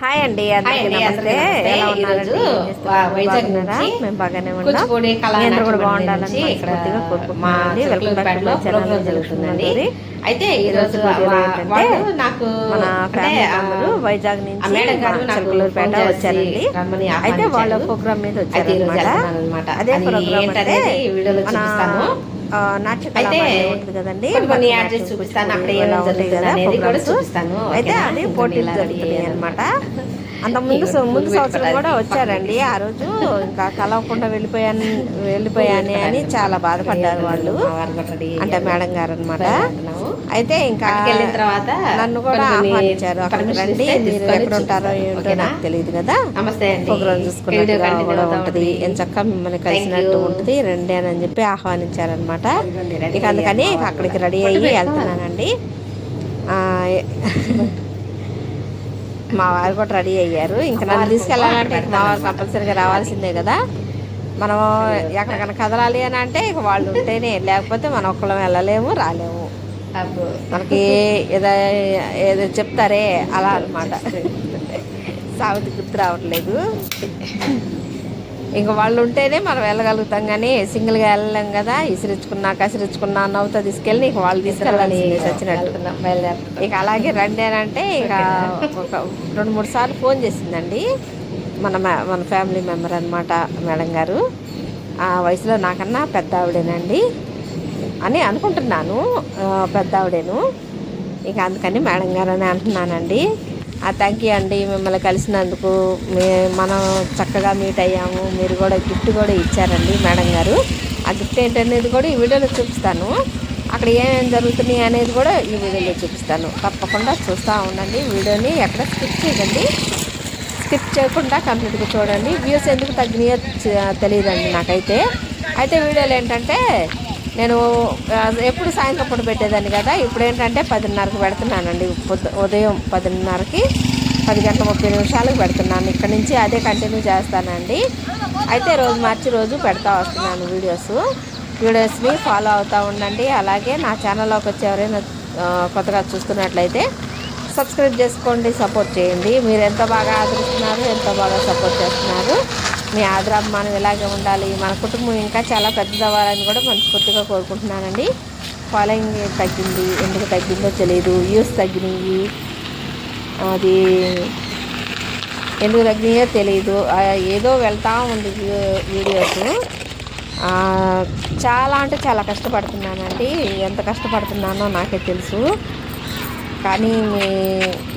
Hi అండి నమస్తే. ఎలా వైజాగ్? నుంచి మేము బాగానే ఉన్నాం. అందరూ కూడా బాగుండాలని మనస్ఫూర్తిగా వెల్కమ్ బ్యాక్ టు ఛానల్ జరుగుతుందండి. అయితే ఈ రోజు నాకు మన ఫ్యామిలీ వైజాగ్ నుంచి చిలకలూరుపేట వచ్చారండి. అయితే వాళ్ళ. ప్రోగ్రామ్ మీద అన్నమాట. అదే ప్రోగ్రామ్ అంటే ఏంటనేది ఈ వీడియోలో మన చూపిస్తాను. అయితే? అది పోటీలు జరుగుతున్నాయి అనమాట అంత ముందు ముందు సంవత్సరం కూడా వచ్చారండి ఆ రోజు ఇంకా కలవకుండా వెళ్ళిపోయాను వెళ్ళిపోయాను అని చాలా బాధపడ్డారు వాళ్ళు అంటే. మేడం గారు అనమాట. అయితే ఇంకా అక్కడికి వెళ్ళిన తర్వాత నన్ను కూడా ఆహ్వానించారు అక్కడికి రండి మీరు ఎక్కడ ఉంటారో. ఏంటో? నాకు తెలియదు కదా నమస్తే ప్రోగ్రామ్ కూడా ఉంటుంది. ఎంచక్క మిమ్మల్ని కలిసినట్టు. ఉంటుంది రండి అని చెప్పి ఆహ్వానించారనమాట ఇక అందుకని అక్కడికి రెడీ. అయ్యి వెళ్తున్నానండి మా వారు కూడా రెడీ అయ్యారు ఇంకా నన్ను తీసుకెళ్ళాలంటే మా వారు. కంపల్సరీగా రావాల్సిందే కదా మనం ఎక్కడికైనా కదలాలి అని అంటే ఇక వాళ్ళు ఉంటేనే లేకపోతే మనం ఒక్కళ్ళం వెళ్ళలేము రాలేము. మనకి ఏదో ఏదో చెప్తారే అలా అనమాట సాగుతి గుర్తు రావట్లేదు. ఇంక వాళ్ళు ఉంటేనే మనం వెళ్ళగలుగుతాం కానీ సింగిల్గా వెళ్ళలేం కదా ఇసిరించుకున్నా కసిరించుకున్నా నవ్వుతో తీసుకెళ్ళి ఇక వాళ్ళు తీసుకెళ్ళాలి. బయలుదేరుతున్నాం. ఇక అలాగే రండి అని అంటే ఇక ఒక రెండు మూడు సార్లు ఫోన్ చేసిందండి. మన మన ఫ్యామిలీ మెంబర్ అనమాట మేడం గారు. ఆ వయసులో నాకన్నా పెద్ద ఆవిడేనండి అని అనుకుంటున్నాను పెద్ద ఆవిడేను ఇక అందుకని మేడం గారు అని అంటున్నానండి. ఆ థ్యాంక్ యూ అండి మిమ్మల్ని కలిసినందుకు. మే మనం చక్కగా మీట్ అయ్యాము. మీరు కూడా గిఫ్ట్ కూడా ఇచ్చారండి మేడం గారు. ఆ గిఫ్ట్ ఏంటనేది కూడా ఈ వీడియోలో చూపిస్తాను. అక్కడ ఏమేమి జరుగుతున్నాయి అనేది కూడా ఈ వీడియోలో చూపిస్తాను. తప్పకుండా చూస్తూ ఉండండి వీడియోని. ఎక్కడ స్కిప్ చేయకండి. స్కిప్ చేయకుండా కంప్లీట్గా చూడండి. వ్యూస్ ఎందుకు తగ్గినాయో తెలియదండి నాకైతే. అయితే వీడియోలు ఏంటంటే నేను ఎప్పుడు సాయంత్రం పూట పెట్టేదాన్ని కదా ఇప్పుడు ఏంటంటే పదిన్నరకు పెడుతున్నానండి. పొద్దు ఉదయం పదిన్నరకి పది గంటల ముప్పై నిమిషాలకు పెడుతున్నాను. ఇక్కడ నుంచి అదే కంటిన్యూ చేస్తానండి. అయితే రోజు మార్చి రోజు పెడతా వస్తున్నాను వీడియోస్. వీడియోస్ని ఫాలో అవుతూ ఉండండి. అలాగే నా ఛానల్లోకి వచ్చి ఎవరైనా కొత్తగా చూస్తున్నట్లయితే సబ్స్క్రైబ్ చేసుకోండి సపోర్ట్ చేయండి. మీరు ఎంత బాగా ఆదరిస్తున్నారు ఎంత బాగా సపోర్ట్ చేస్తున్నారు మీ ఆదరాభిమానం ఇలాగే ఉండాలి. మన కుటుంబం ఇంకా చాలా పెద్దదవ్వాలని కూడా మనస్ఫూర్తిగా కోరుకుంటున్నానండి. ఫాలోయింగ్ తగ్గింది. ఎందుకు తగ్గిందో తెలియదు వ్యూస్ తగ్గినాయి. అది ఎందుకు తగ్గినాయో తెలియదు ఏదో వెళ్తూ ఉంది వీడియోస్. చాలా అంటే చాలా కష్టపడుతున్నానండి. ఎంత కష్టపడుతున్నానో నాకే తెలుసు. కానీ మీ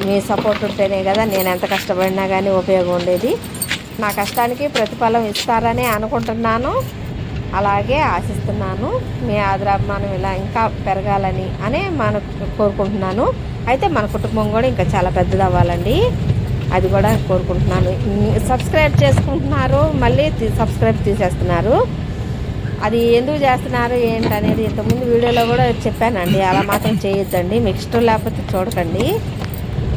మీ సపోర్ట్ ఉంటేనే కదా నేను ఎంత కష్టపడినా కానీ ఉపయోగం ఉండేది. నా కష్టానికి ప్రతిఫలం ఇస్తారని అనుకుంటున్నాను. అలాగే ఆశిస్తున్నాను మీ ఆదరాభిమానం ఇలా ఇంకా పెరగాలని అనే మన కోరుకుంటున్నాను. అయితే మన కుటుంబం కూడా ఇంకా చాలా పెద్దది అవ్వాలండి. అది కూడా కోరుకుంటున్నాను. సబ్స్క్రైబ్ చేసుకుంటున్నారు మళ్ళీ సబ్స్క్రైబ్ తీసేస్తున్నారు. అది ఎందుకు చేస్తున్నారు ఏంటి అనేది ఇంతకుముందు వీడియోలో కూడా చెప్పానండి. అలా మాత్రం చేయొద్దండి. మీకు ఇష్టం లేకపోతే చూడకండి.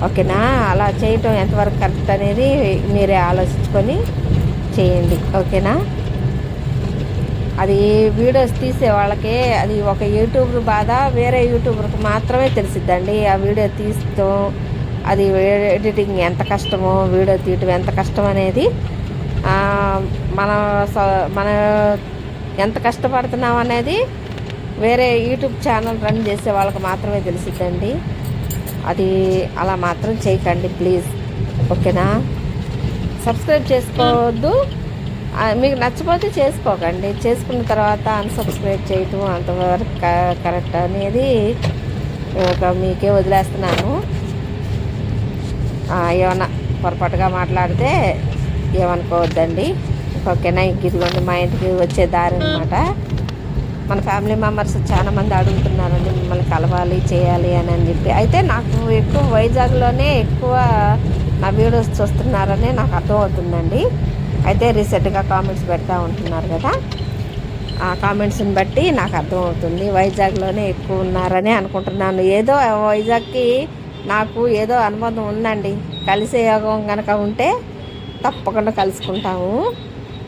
ఓకేనా? అలా చేయటం ఎంతవరకు కరెక్ట్ అనేది మీరే ఆలోచించుకొని చేయండి. ఓకేనా? అది వీడియోస్ తీసే వాళ్ళకే అది ఒక యూట్యూబ్ బాధ వేరే యూట్యూబర్కి మాత్రమే తెలిసిద్దండి. ఆ వీడియో తీస్తాం అది ఎడిటింగ్ ఎంత కష్టమో వీడియో తీయటం ఎంత కష్టం అనేది మన స- మన ఎంత కష్టపడుతున్నాం అనేది వేరే యూట్యూబ్ ఛానల్ రన్ చేసే వాళ్ళకి మాత్రమే తెలిసిద్దండి. అది అలా మాత్రం చేయకండి ప్లీజ్ ఓకేనా? సబ్స్క్రైబ్ చేసుకోవద్దు. మీకు నచ్చపోతే చేసుకోకండి. చేసుకున్న తర్వాత అన్సబ్స్క్రైబ్ చేయటం అంతవరకు క- కరెక్ట్ అనేది ఒక మీకే వదిలేస్తున్నాను. ఏమన్నా పొరపాటుగా మాట్లాడితే ఏమనుకోవద్దండి. ఓకేనా? ఇంక ఇదిగోండి మా ఇంటికి వచ్చే దారి అనమాట మన ఫ్యామిలీ మెంబర్స్ చాలామంది అడుగుతున్నారండి మిమ్మల్ని కలవాలి చేయాలి అని అని చెప్పి. అయితే నాకు ఎక్కువ వైజాగ్లోనే ఎక్కువ నా వీడియోస్ చూస్తున్నారని నాకు అర్థమవుతుందండి. అయితే రీసెంట్గా కామెంట్స్ పెడతా ఉంటున్నారు కదా ఆ కామెంట్స్ని బట్టి నాకు అర్థమవుతుంది. వైజాగ్లోనే ఎక్కువ ఉన్నారని అనుకుంటున్నాను. ఏదో వైజాగ్కి నాకు ఏదో అనుబంధం ఉందండి. కలిసే యోగం కనుక ఉంటే తప్పకుండా కలుసుకుంటాము.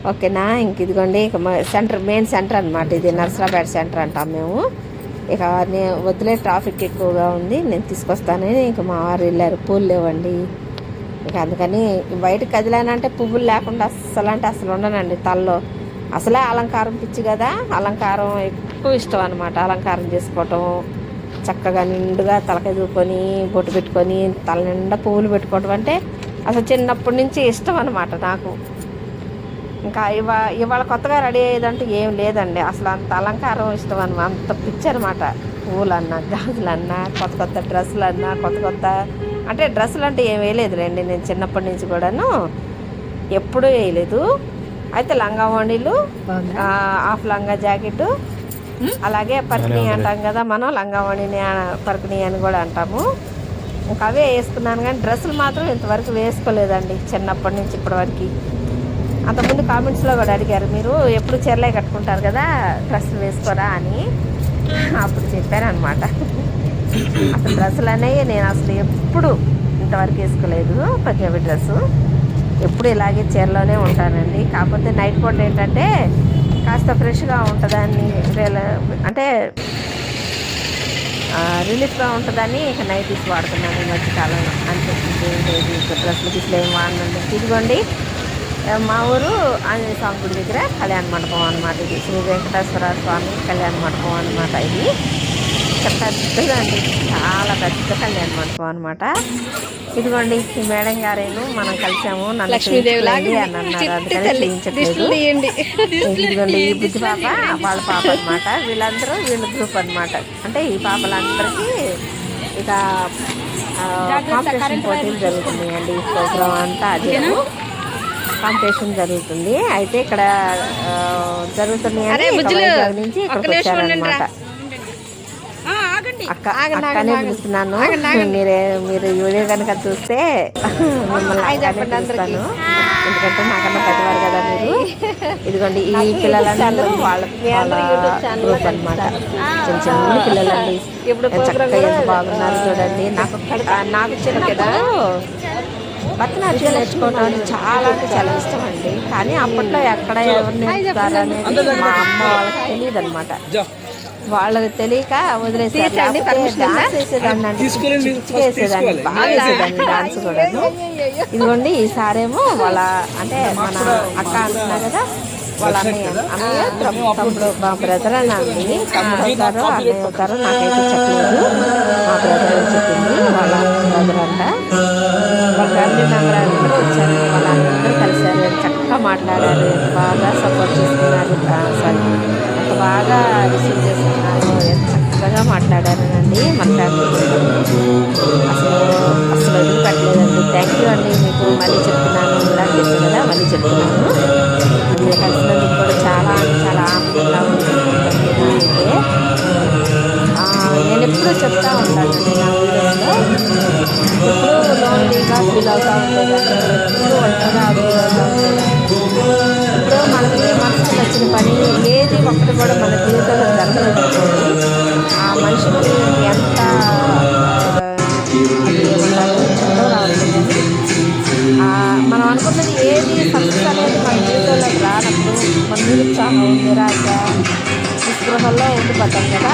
ఓకేనా? ఇంక ఇదిగోండి ఇక సెంటర్ మెయిన్ సెంటర్ అనమాట ఇది నర్సరాబాద్ సెంటర్ అంటాం మేము. ఇక నేను వదిలే ట్రాఫిక్ ఎక్కువగా ఉంది నేను తీసుకొస్తానని ఇంక మా వారు వెళ్ళారు పూలు లేవండి. ఇక అందుకని బయట కదిలానంటే పువ్వులు లేకుండా అస్సలు అంటే అసలు ఉండనండి తలలో. అసలే అలంకారం పిచ్చి కదా అలంకారం ఎక్కువ ఇష్టం అనమాట అలంకారం చేసుకోవటం. చక్కగా నిండుగా తలకాయ దూకొని బొట్టు పెట్టుకొని తల నిండా పువ్వులు పెట్టుకోవటం అంటే అసలు చిన్నప్పటి నుంచి ఇష్టం అనమాట నాకు. ఇంకా ఇవా ఇవాళ కొత్తగా రెడీ అయ్యేదంటూ ఏం లేదండి. అసలు అంత అలంకారం ఇష్టం అనమాట అంత పిచ్చి అనమాట పూలన్నా గాజులన్నా కొత్త కొత్త డ్రెస్సులు అన్నా కొత్త కొత్త అంటే డ్రెస్సులు అంటే ఏం వేయలేదులేండి. నేను చిన్నప్పటి నుంచి కూడాను ఎప్పుడూ వేయలేదు. అయితే లంగా ఓణీలు ఆ, హాఫ్ లంగా జాకెట్ అలాగే పర్కిణి అంటాం కదా మనం లంగా ఓణిని పర్కిణి అని కూడా అంటాము. ఇంకా అవే వేసుకున్నాను కానీ డ్రెస్సులు మాత్రం ఇంతవరకు వేసుకోలేదండి. చిన్నప్పటి నుంచి ఇప్పటివరకు అంతకుముందు కామెంట్స్లో కూడా అడిగారు మీరు ఎప్పుడు చీరలే కట్టుకుంటారు కదా డ్రెస్సులు వేసుకోరా? అని. అప్పుడు చెప్పారనమాట అసలు డ్రెస్సులు అనేవి నేను అసలు ఎప్పుడు ఇంతవరకు వేసుకోలేదు పంజాబీ డ్రెస్సు. ఎప్పుడు ఇలాగే చీరలోనే ఉంటానండి. కాకపోతే నైట్ పూట ఏంటంటే కాస్త ఫ్రెష్గా ఉంటుందని అంటే రిలీఫ్గా ఉంటుందని ఇక నైటీస్ వాడుతున్నాను ఈ మధ్యకాలంలో అంతే డ్రెస్సులు గిస్లు ఏం వాడినండి. ఇదిగోండి మా ఊరు ఆంజనేయ స్వామి గుడి దగ్గర కళ్యాణ మండపం అనమాట ఇది. శ్రీ వెంకటేశ్వర స్వామి కళ్యాణ మండపం అనమాట ఇది. అండి చాలా పెద్ద కళ్యాణ మండపం అనమాట ఇదిగోండి ఈ మేడం గారేను మనం కలిసాము. ఇదిగోండి ఈ బుద్ధి పాప వాళ్ళ పాప అన్నమాట. వీళ్ళందరూ వీళ్ళ గ్రూప్ అన్నమాట. అంటే ఈ పాపలందరికీ ఇక కాంపిటీషన్ పోటీలు జరుగుతున్నాయండి. ఈ ప్రోగ్రామ్ అంతా అదే. కాంపిటీషన్ జరుగుతుంది. అయితే ఇక్కడ ఆ, జరుగుతున్నాయి అరే, అని ఇక బుజ్జులు, వైజాగ్ నుంచి ఒక్క ఇక్కడికి నిమిషం వచ్చారనమాట ఉండండిరా. అక్క అక్కనే పిలుస్తున్నాను మీరే మీరు వీడియో కనుక చూస్తే మిమ్మల్ని పిలుస్తాను. ఎందుకంటే నాకన్నా పెద్దవారు కదా మీరు. ఇదిగోండి ఈ పిల్లలందరూ వాళ్ళ గ్రూప్ అనమాట చిన్న చిన్న పిల్లలండి. చక్కగా ఎంత బాగున్నారు చూడండి. నాకు నాకు చిన్నప్పుడు భరతనాట్యం నేర్చుకోవడం అనేది చాలా అంటే చాలా ఇష్టం అండి కానీ అప్పట్లో ఎక్కడ ఎవరు నేర్చుతారు అనేది మా అమ్మ వాళ్ళకి తెలియదు అనమాట వాళ్ళకి తెలియక లేకపోతే డాన్స్ వేసేదాన్ని బాగా వేసేదాన్ని డాన్స్ కూడా. ఇదిగోండి ఈసారేమో వాళ్ళ అంటే మన అక్క అంటున్నా కదా వాళ్ళ అన్నయ్య అన్నయ్య తమ్- తమ్ముడు మా బ్రదర్ అని అండి తమ్ముడు అవుతారో అన్నయ్య అవుతారో నాకైతే చెప్పలేదు. మా బ్రదర్ అని చెప్పింది వాళ్ళ బ్రదర్ అంట. వాళ్ళ ఫ్యామిలీ మెంబర్ అందరూ వచ్చారు. వాళ్ళందరూ కలిశారు. చక్కగా మాట్లాడారు. బాగా సపోర్ట్ చేస్తున్నారు సారీ. అంత బాగా రిసీవ్ చేస్తున్నారు ఎంత చక్కగా మాట్లాడారండి మన ఫ్యామిలీ అసలు అసలు వదిలిపెట్టలేదండి థ్యాంక్ యూ అండి మీకు. మళ్ళీ చెప్తున్నాను. ఇలా చెప్పాను కదా మళ్ళీ చెప్తున్నాను. మీరు కలిసినందుకు కూడా చాలా చాలా ఆనందంగా ఎప్పుడూ చెప్తా ఉంటాను. నా లోన్లీగా ఫీల్ ఒంటరిగా ఫీల్ ఇప్పుడు మనకి మనసుకు నచ్చిన పని ఏది ఒక్కటి కూడా మన జీవితంలో జరగలేదు ఆ మనిషికి ఎంత మనం అనుకున్నది ఏది సక్సెస్ అనేది మన జీవితంలో రానప్పుడు మన నిరుత్సాహం నిరాశ నిస్పృహల్లో ఉండిపోతాం కదా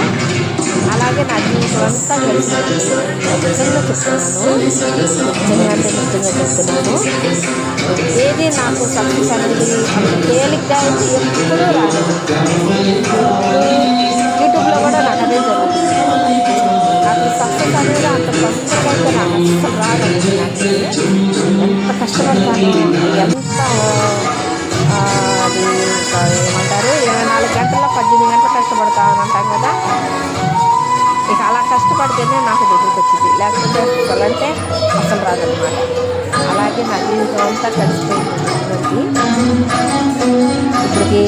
అలాగే నా జీవితం అంతా కలిసి నిజంగా చెప్తున్నాను. నిజంగా అంటే నిజంగా చెప్తున్నాను. ఏది నాకు సక్సెస్ అనేది తేలిగ్గా అయితే ఎప్పుడూ రాదు. యూట్యూబ్లో కూడా నాకు అదే జరుగుతుంది. నాకు సక్సెస్ అనేది అంత తొందరగా అయితే నాకు అస్సలు రాదండి నాకు ఎంత కష్టపడతాను? ఎంత అది ఏమంటారు? ఇరవై నాలుగు గంటల పద్దెనిమిది గంటలు కష్టపడతా అంటాం కదా. కష్టపడితేనే నాకు దగ్గరికి వచ్చింది లేకపోతే అసలు అంటే అసలు రాదనమాట అలాగే నా జీవితం అంతా కలిసిపోయింది. ఇప్పటికి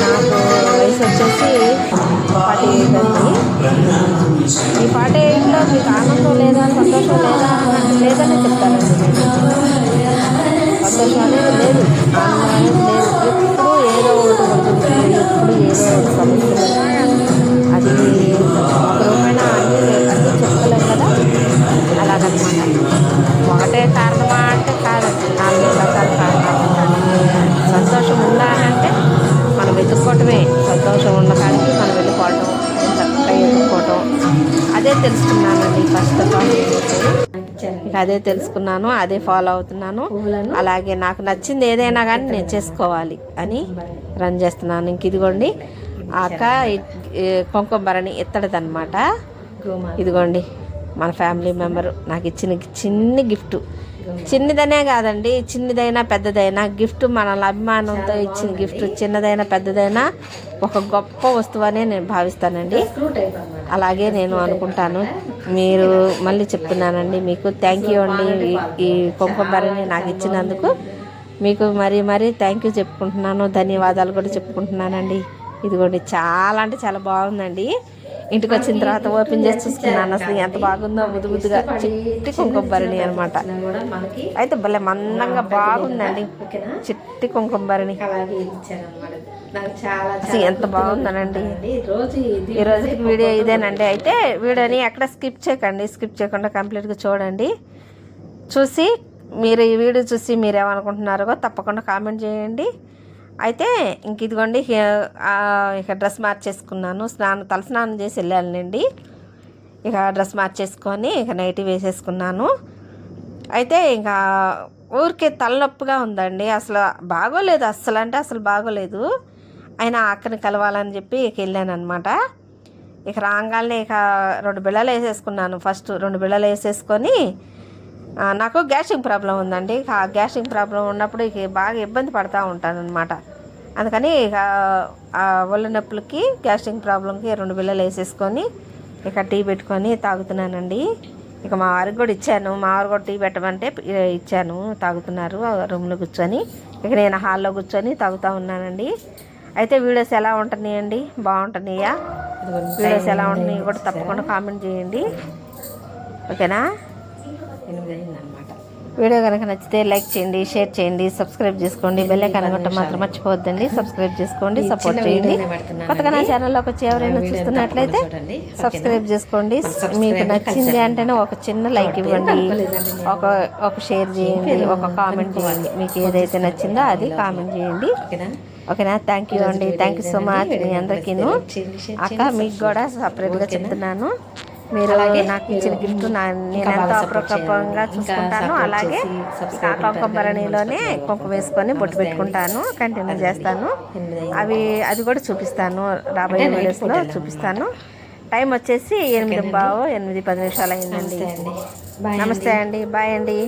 నాకు వయసు వచ్చేసి ఫార్టీ ఎయిట్ అండి. ఈ ఫార్టీ ఎయిట్లో మీకు ఆనందం లేదా సంతోషం లేదా లేదని చెప్తానండి సంతోషం అనేది లేదు. ఆనందం అనేది లేదు. అదే తెలుసుకున్నాను అదే ఫాలో అవుతున్నాను. అలాగే నాకు నచ్చింది ఏదైనా కానీ నేను చేసుకోవాలి అని రన్ చేస్తున్నాను. ఇంక ఇదిగోండి ఆ అక్క ఈ- ఈ కుంకుమ భరణి ఎత్తడదనమాట గోమా ఇదిగోండి మన ఫ్యామిలీ మెంబర్ నాకు ఇచ్చిన చిన్ని గిఫ్ట్ చిన్నదనే కాదండి చిన్నదైనా పెద్దదైనా గిఫ్ట్ మనల్ని అభిమానంతో ఇచ్చిన గిఫ్ట్ చిన్నదైనా పెద్దదైనా ఒక గొప్ప వస్తువు అనే నేను భావిస్తానండి. అలాగే నేను అనుకుంటాను. మీరు మళ్ళీ చెప్తున్నానండి మీకు థ్యాంక్ యూ అండి. ఈ- ఈ కుంకుమరిని నాకు ఇచ్చినందుకు మీకు మరీ మరీ థ్యాంక్ యూ చెప్పుకుంటున్నాను. ధన్యవాదాలు కూడా చెప్పుకుంటున్నానండి. ఇదిగోండి చాలా అంటే చాలా బాగుందండి. ఇంటికి వచ్చిన తర్వాత ఓపెన్ చేసి చూసుకున్నాను. అసలు ఎంత బాగుందో బుద్దు బుద్దుగా చిట్టి కుంకుమరిణి అనమాట అయితే భలే మందంగా బాగుందండి. చిట్టి కుంకుమరిని అసలు ఎంత బాగుందనండి. అండి రోజు ఈ రోజుకి వీడియో ఇదేనండి. అయితే వీడియోని ఎక్కడ స్కిప్ చేయకండి. స్కిప్ చేయకుండా కంప్లీట్గా చూడండి. చూసి మీరు ఈ వీడియో చూసి మీరు ఏమనుకుంటున్నారో తప్పకుండా కామెంట్ చేయండి. అయితే ఇంక ఇదిగోండి ఇక- డ్రెస్ మార్చేసుకున్నాను. స్నానం తల స్నానం చేసి వెళ్ళానండి ఇక డ్రెస్ మార్చేసుకొని ఇక నైటీ వేసేసుకున్నాను. అయితే ఇంకా ఊరికే తలనొప్పిగా ఉందండి. అసలు బాగోలేదు అస్సలు అంటే అసలు బాగోలేదు. అయినా అక్కని కలవాలని చెప్పి ఇక వెళ్ళాను అనమాట ఇక రాగానే ఇక రెండు బిళ్ళలు వేసేసుకున్నాను. ఫస్ట్ రెండు బిళ్ళలు వేసేసుకొని నాకు గ్యాస్ట్రింగ్ ప్రాబ్లం ఉందండి. ఆ గ్యాస్ట్రింగ్ ప్రాబ్లం ఉన్నప్పుడు ఇక బాగా ఇబ్బంది పడతా ఉంటాను అనమాట అందుకని ఇక ఆ ఒళ్ళు నొప్పులకి గ్యాస్ట్రింగ్ ప్రాబ్లంకి రెండు బిళ్ళలు వేసేసుకొని ఇక టీ పెట్టుకొని తాగుతున్నానండి. ఇక మా వారికి కూడా ఇచ్చాను. మా వారు కూడా టీ పెట్టమంటే ఇచ్చాను. తాగుతున్నారు. రూమ్లో కూర్చొని. ఇక నేను హాల్లో కూర్చొని తాగుతూ ఉన్నానండి. అయితే వీడియోస్ ఎలా ఉంటున్నాయండి? బాగుంటున్నాయా? వీడియోస్ ఎలా ఉంటున్నాయి కూడా? తప్పకుండా కామెంట్ చేయండి. ఓకేనా? ఎనిమిది అయిందనమాట వీడియో కనుక నచ్చితే లైక్ చేయండి షేర్ చేయండి సబ్స్క్రైబ్ చేసుకోండి. బెల్ ఐకాన్ కొట్టడం మాత్రం మర్చిపోవద్దండి. సబ్స్క్రైబ్ చేసుకోండి సపోర్ట్ చేయండి. కొత్తగా నా ఛానల్లోకి వచ్చి ఎవరైనా చూస్తున్నట్లయితే? సబ్స్క్రైబ్ చేసుకోండి. మీకు నచ్చింది. అంటేనే ఒక చిన్న లైక్ ఇవ్వండి. ఒక ఒక షేర్ చేయండి ఒక కామెంట్ చేయండి. మీకు ఏదైతే నచ్చిందో అది కామెంట్ చేయండి. ఓకేనా? థ్యాంక్ యూ అండి. థ్యాంక్ యూ సో మచ్ మీ షేర్ అక్క మీకు కూడా సపరేట్గా? చెప్తున్నాను. మీరు అలాగే నాకు ఇచ్చిన గిఫ్ట్ నా నేను ఎంతో అప్రకపంగా చూసుకుంటాను. అలాగే చేసి ఇంకా subscribe కుంకుమ ఉంటారు భరణిలోనే కదా, కుంకుమ వేసుకొని బొట్టు పెట్టుకుంటాను. కంటిన్యూ. చేస్తాను. అవి అది కూడా చూపిస్తాను. రాబోయే వీడియోస్లో చూపిస్తాను. టైం వచ్చేసి ఎనిమిది. బావు ఎనిమిది పది నిమిషాలు అయిందండి. నమస్తే అండి. బాయ్ అండి.